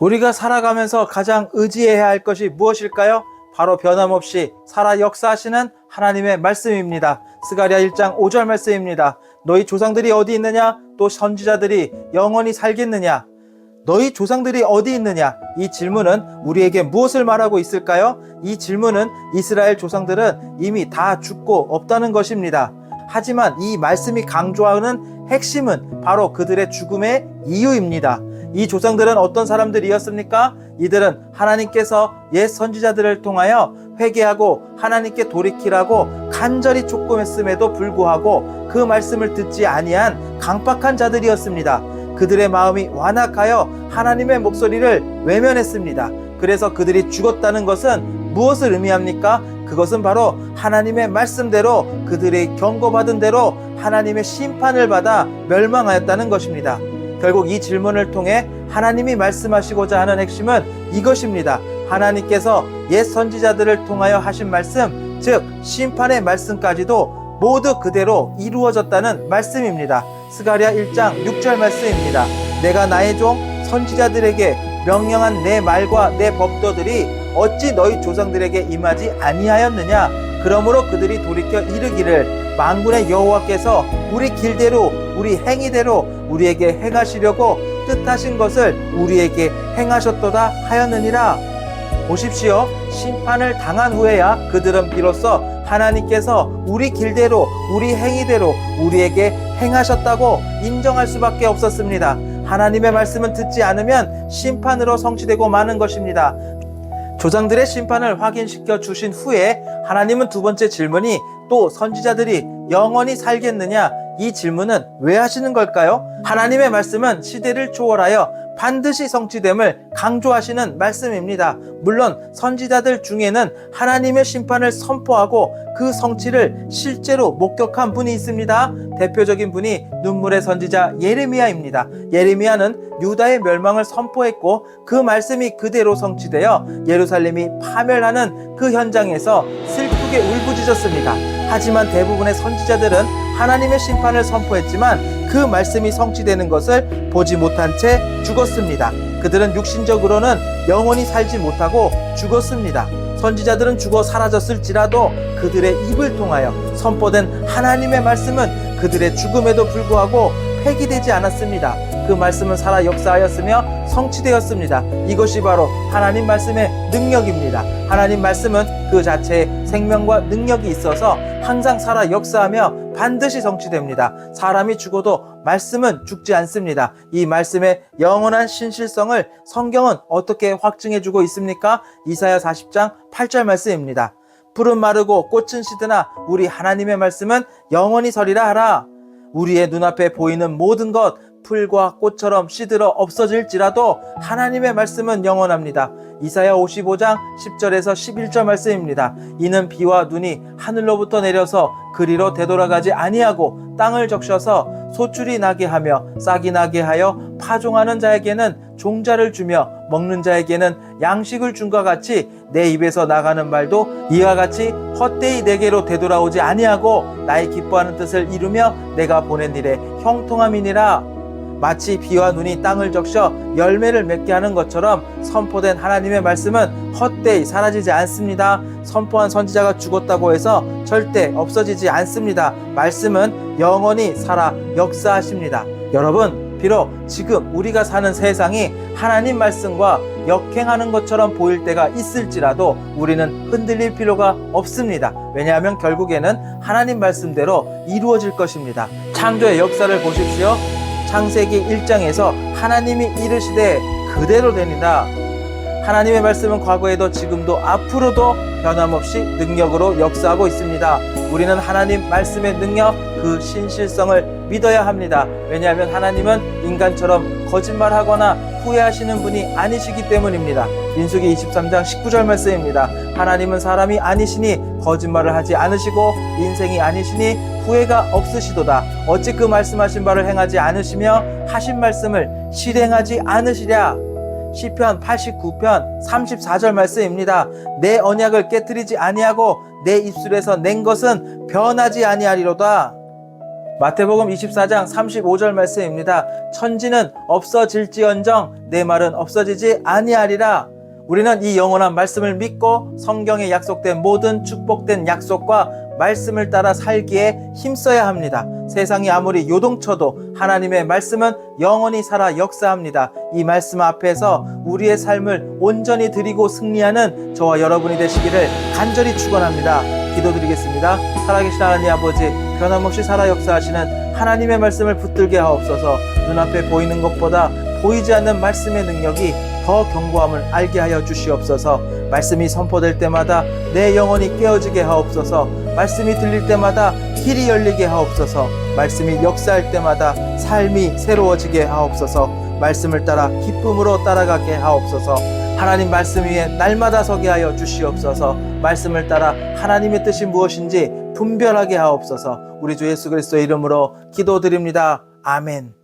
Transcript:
우리가 살아가면서 가장 의지해야 할 것이 무엇일까요? 바로 변함없이 살아 역사하시는 하나님의 말씀입니다. 스가랴 1장 5절 말씀입니다. 너희 조상들이 어디 있느냐? 또 선지자들이 영원히 살겠느냐? 너희 조상들이 어디 있느냐? 이 질문은 우리에게 무엇을 말하고 있을까요? 이 질문은 이스라엘 조상들은 이미 다 죽고 없다는 것입니다. 하지만 이 말씀이 강조하는 핵심은 바로 그들의 죽음의 이유입니다. 이 조상들은 어떤 사람들이었습니까? 이들은 하나님께서 옛 선지자들을 통하여 회개하고 하나님께 돌이키라고 간절히 촉구했음에도 불구하고 그 말씀을 듣지 아니한 강박한 자들이었습니다. 그들의 마음이 완악하여 하나님의 목소리를 외면했습니다. 그래서 그들이 죽었다는 것은 무엇을 의미합니까? 그것은 바로 하나님의 말씀대로 그들이 경고받은 대로 하나님의 심판을 받아 멸망하였다는 것입니다. 결국 이 질문을 통해 하나님이 말씀하시고자 하는 핵심은 이것입니다. 하나님께서 옛 선지자들을 통하여 하신 말씀, 즉 심판의 말씀까지도 모두 그대로 이루어졌다는 말씀입니다. 스가랴 1장 6절 말씀입니다. 내가 나의 종 선지자들에게 명령한 내 말과 내 법도들이 어찌 너희 조상들에게 임하지 아니하였느냐? 그러므로 그들이 돌이켜 이르기를 만군의 여호와께서 우리 길대로 우리 행위대로 우리에게 행하시려고 뜻하신 것을 우리에게 행하셨도다 하였느니라. 보십시오. 심판을 당한 후에야 그들은 비로소 하나님께서 우리 길대로 우리 행위대로 우리에게 행하셨다고 인정할 수밖에 없었습니다. 하나님의 말씀은 듣지 않으면 심판으로 성취되고 마는 것입니다. 조상들의 심판을 확인시켜 주신 후에 하나님은 두 번째 질문이 또 선지자들이 영원히 살겠느냐? 이 질문은 왜 하시는 걸까요? 하나님의 말씀은 시대를 초월하여 반드시 성취됨을 강조하시는 말씀입니다. 물론 선지자들 중에는 하나님의 심판을 선포하고 그 성취를 실제로 목격한 분이 있습니다. 대표적인 분이 눈물의 선지자 예레미야입니다. 예레미야는 유다의 멸망을 선포했고 그 말씀이 그대로 성취되어 예루살렘이 파멸하는 그 현장에서 슬프게 울부짖었습니다. 하지만 대부분의 선지자들은 하나님의 심판을 선포했지만 그 말씀이 성취되는 것을 보지 못한 채 죽었습니다. 그들은 육신적으로는 영원히 살지 못하고 죽었습니다. 선지자들은 죽어 사라졌을지라도 그들의 입을 통하여 선포된 하나님의 말씀은 그들의 죽음에도 불구하고 폐기되지 않았습니다. 그 말씀은 살아 역사하였으며 성취되었습니다. 이것이 바로 하나님 말씀의 능력입니다. 하나님 말씀은 그 자체에 생명과 능력이 있어서 항상 살아 역사하며 반드시 성취됩니다. 사람이 죽어도 말씀은 죽지 않습니다. 이 말씀의 영원한 신실성을 성경은 어떻게 확증해 주고 있습니까? 이사야 40장 8절 말씀입니다. 풀은 마르고 꽃은 시드나 우리 하나님의 말씀은 영원히 서리라 하라. 우리의 눈앞에 보이는 모든 것 풀과 꽃처럼 시들어 없어질지라도 하나님의 말씀은 영원합니다. 이사야 55장 10절에서 11절 말씀입니다. 이는 비와 눈이 하늘로부터 내려서 그리로 되돌아가지 아니하고 땅을 적셔서 소출이 나게 하며 싹이 나게 하여 파종하는 자에게는 종자를 주며 먹는 자에게는 양식을 준과 같이 내 입에서 나가는 말도 이와 같이 헛되이 내게로 되돌아오지 아니하고 나의 기뻐하는 뜻을 이루며 내가 보낸 일에 형통함이니라 마치 비와 눈이 땅을 적셔 열매를 맺게 하는 것처럼 선포된 하나님의 말씀은 헛되이 사라지지 않습니다. 선포한 선지자가 죽었다고 해서 절대 없어지지 않습니다. 말씀은 영원히 살아 역사하십니다. 여러분, 비록 지금 우리가 사는 세상이 하나님 말씀과 역행하는 것처럼 보일 때가 있을지라도 우리는 흔들릴 필요가 없습니다. 왜냐하면 결국에는 하나님 말씀대로 이루어질 것입니다. 창조의 역사를 보십시오. 창세기 1장에서 하나님이 이르시되 그대로 되니라. 하나님의 말씀은 과거에도 지금도 앞으로도 변함없이 능력으로 역사하고 있습니다. 우리는 하나님 말씀의 능력, 그 신실성을 믿어야 합니다. 왜냐하면 하나님은 인간처럼 거짓말하거나 후회하시는 분이 아니시기 때문입니다. 민수기 23장 19절 말씀입니다. 하나님은 사람이 아니시니 거짓말을 하지 않으시고 인생이 아니시니 후회가 없으시도다. 어찌 그 말씀하신 바를 행하지 않으시며 하신 말씀을 실행하지 않으시랴. 시편 89편 34절 말씀입니다. 내 언약을 깨뜨리지 아니하고 내 입술에서 낸 것은 변하지 아니하리로다. 마태복음 24장 35절 말씀입니다. 천지는 없어질지언정 내 말은 없어지지 아니하리라. 우리는 이 영원한 말씀을 믿고 성경에 약속된 모든 축복된 약속과 말씀을 따라 살기에 힘써야 합니다. 세상이 아무리 요동쳐도 하나님의 말씀은 영원히 살아 역사합니다. 이 말씀 앞에서 우리의 삶을 온전히 드리고 승리하는 저와 여러분이 되시기를 간절히 축원합니다. 기도드리겠습니다. 살아계신 하나님 아버지 변함없이 살아 역사하시는 하나님의 말씀을 붙들게 하옵소서. 눈앞에 보이는 것보다 보이지 않는 말씀의 능력이 더 견고함을 알게 하여 주시옵소서. 말씀이 선포될 때마다 내 영혼이 깨어지게 하옵소서. 말씀이 들릴 때마다 길이 열리게 하옵소서. 말씀이 역사할 때마다 삶이 새로워지게 하옵소서. 말씀을 따라 기쁨으로 따라가게 하옵소서. 하나님 말씀 위에 날마다 서게 하여 주시옵소서. 말씀을 따라 하나님의 뜻이 무엇인지 분별하게 하옵소서. 우리 주 예수 그리스도의 이름으로 기도드립니다. 아멘.